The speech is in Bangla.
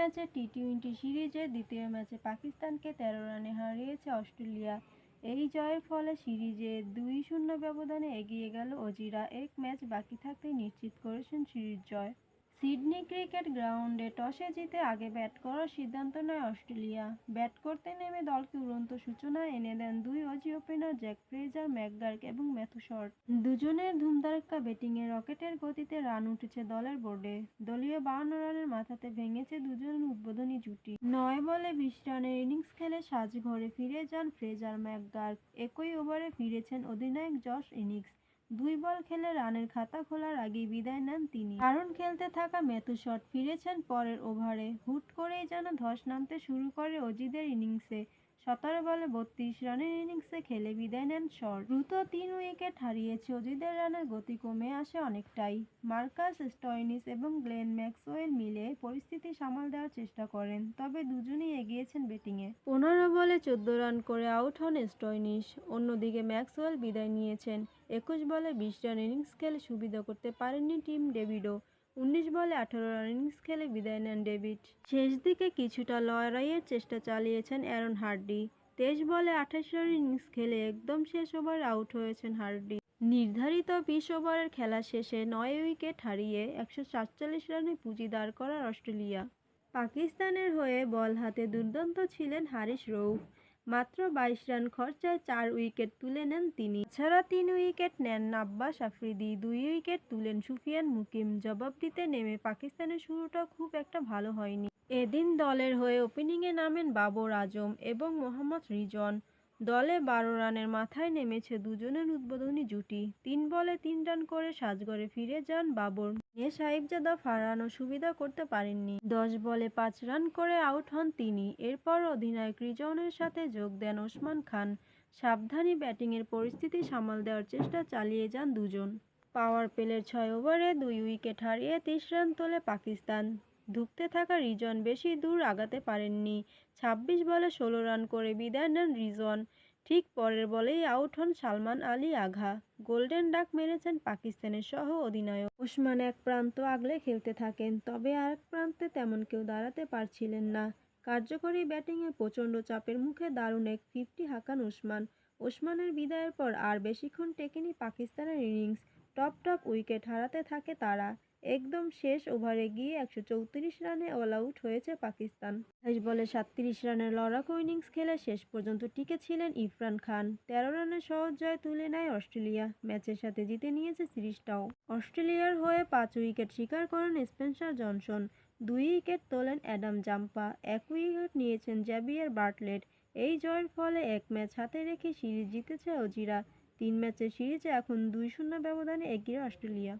ম্যাচে টি টোয়েন্টি সিরিজে দ্বিতীয় ম্যাচে পাকিস্তানকে তেরো রানে হারিয়েছে অস্ট্রেলিয়া। এই জয়ের ফলে সিরিজে দুই শূন্য ব্যবধানে এগিয়ে গেল অজিরা। এক ম্যাচ বাকি থাকতেই নিশ্চিত করেছেন সিরিজ জয়। সিডনি ক্রিকেট গ্রাউন্ডে টসে জিতে আগে ব্যাট করার সিদ্ধান্ত নেয় অস্ট্রেলিয়া। ব্যাট করতে নেমে দলকে উড়ন্ত সূচনা এনে দেন দুই Aussie opener Jake Fraser McGurk এবং ম্যাথু শর্ট। দুজনের ধুমধারাক্কা ব্যাটিংয়ে রকেটের গতিতে রান উঠেছে দলের বোর্ডে। দলীয় বাউন্ন রানের মাথাতে ভেঙেছে দুজনের উদ্বোধনী জুটি। নয় বলে বিশ রানের ইনিংস খেলে সাজঘরে ফিরে যান ফ্রেজার ম্যাকগার্ক একই ওভারে ফিরেছেন অধিনায়ক জশ ইনিংস। দুই বল খেলে রানের খাতা খোলার আগেই বিদায় নেন তিনি। কারণ খেলতে থাকা মেথু শট ফিরেছেন পরের ওভারে। হুট করেই যেন ধস নামতে শুরু করে অজিদের ইনিংসে। সতেরো বলে বত্রিশ রানের ইনিংসে খেলে বিদায় নেন শর দ্রুত তিন উইকেট হারিয়েছে অজিদের রানের গতি কমে আসে অনেকটাই। মার্কাস স্টয়নিস এবং গ্লেন ম্যাক্সওয়েল মিলে পরিস্থিতি সামাল দেওয়ার চেষ্টা করেন, তবে দুজনেই এগিয়েছেন ব্যাটিংয়ে। পনেরো বলে চোদ্দ রান করে আউট হন স্টয়নিস। অন্যদিকে ম্যাক্সওয়েল বিদায় নিয়েছেন। একুশ বলে বিশ রান ইনিংস খেলে সুবিধা করতে পারেননি টিম ডেভিডও। উনিশ বলে আঠারো ইনিংস খেলে বিদায় নেন ডেভিড। শেষ দিকে কিছুটা লড়াইয়ের চেষ্টা চালিয়েছেন অ্যারন হার্ডি। তেইশ বলে আঠাশ রান ইনিংস খেলে একদম শেষ ওভার আউট হয়েছেন হার্ডি। নির্ধারিত বিশ ওভারের খেলা শেষে নয় উইকেট হারিয়ে একশো সাতচল্লিশ রানে পুঁজি দাঁড় করার অস্ট্রেলিয়া। পাকিস্তানের হয়ে বল হাতে দুর্দান্ত ছিলেন হারিস রৌফ মাত্র বাইশ রান খরচায় চার উইকেট তুলে নেন তিনি। এছাড়া তিন উইকেট নেন নাব্বাস আফ্রিদি, দুই উইকেট তুলেন সুফিয়ান মুকিম। জবাব দিতে নেমে পাকিস্তানের শুরুটা খুব একটা ভালো হয়নি। এদিন দলের হয়ে ওপেনিংয়ে নামেন বাবর আজম এবং মোহাম্মদ রিজন। দলে বারো রানের মাথায় নেমেছে দুজনের উদ্বোধনী জুটি। তিন বলে তিন রান করে সাজগড়ে ফিরে যান বাবর। এ সাহিবজাদা ফারানো সুবিধা করতে পারেননি। দশ বলে পাঁচ রান করে আউট হন তিনি। এরপর অধিনায়ক রিজনের সাথে যোগ দেন ওসমান খান। সাবধানী ব্যাটিংয়ের পরিস্থিতি সামাল দেওয়ার চেষ্টা চালিয়ে যান দুজন। পাওয়ার প্লের ছয় ওভারে দুই উইকেট হারিয়ে তিরিশ রান তোলে পাকিস্তান। ধুঁকতে থাকা রিজন বেশি দূর আগাতে পারেননি। ছাব্বিশ বলে ষোলো রান করে বিদায় নেন রিজন। ঠিক পরের বলেই আউট হন সালমান আলী আঘা। গোল্ডেন ডাক মেরেছেন পাকিস্তানের সহ অধিনায়ক। ওসমান এক প্রান্ত আগলে খেলতে থাকেন, তবে আরেক প্রান্তে তেমন কেউ দাঁড়াতে পারছিলেন না। কার্যকরী ব্যাটিংয়ে প্রচণ্ড চাপের মুখে দারুণ এক ফিফটি হাঁকান ওসমান ওসমানের বিদায়ের পর আর বেশিক্ষণ টেকেনি পাকিস্তানের ইনিংস। টপ টপ উইকেট হারাতে থাকে তারা। একদম শেষ ওভারে গিয়ে একশো চৌত্রিশ রানে অল আউট হয়েছে পাকিস্তান। আঠাশ বলে সাতত্রিশ রানের লড়াকু ইনিংস খেলে শেষ পর্যন্ত টিকে ছিলেন ইরফান খান। তেরো রানের সহজ জয় তুলে নেয় অস্ট্রেলিয়া। ম্যাচের সাথে জিতে নিয়েছে সিরিজটাও অস্ট্রেলিয়ার হয়ে পাঁচ উইকেট শিকার করেন স্পেন্সার জনসন। দুই উইকেট তোলেন অ্যাডাম জাম্পা। এক উইকেট নিয়েছেন জ্যাবিয়ার বার্টলেট। এই জয়ের ফলে এক ম্যাচ হাতে রেখে সিরিজ জিতেছে অজিরা। তিন ম্যাচের সিরিজে এখন দুই শূন্য ব্যবধানে এগিয়ে অস্ট্রেলিয়া।